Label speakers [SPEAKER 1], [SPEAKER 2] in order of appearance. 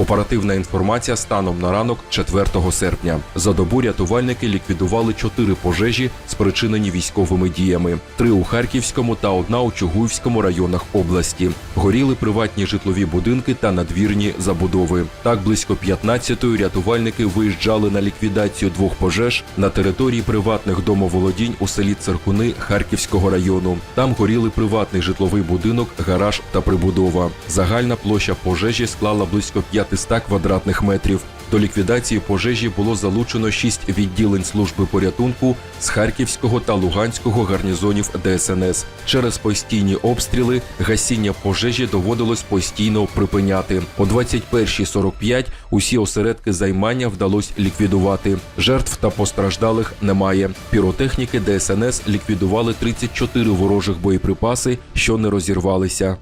[SPEAKER 1] Оперативна інформація станом на ранок 4 серпня. За добу рятувальники ліквідували чотири пожежі, спричинені військовими діями: три у Харківському та одна у Чугуївському районах області. Горіли приватні житлові будинки та надвірні забудови. Так близько 15-ї рятувальники виїжджали на ліквідацію двох пожеж на території приватних домоволодінь у селі Церкуни Харківського району. Там горіли приватний житловий будинок, гараж та прибудова. Загальна площа пожежі склала близько 500 квадратних метрів. До ліквідації пожежі було залучено шість відділень служби порятунку з Харківського та Луганського гарнізонів ДСНС. Через постійні обстріли гасіння пожежі доводилось постійно припиняти. О 21.45 усі осередки займання вдалося ліквідувати. Жертв та постраждалих немає. Піротехніки ДСНС ліквідували 34 ворожих боєприпаси, що не розірвалися.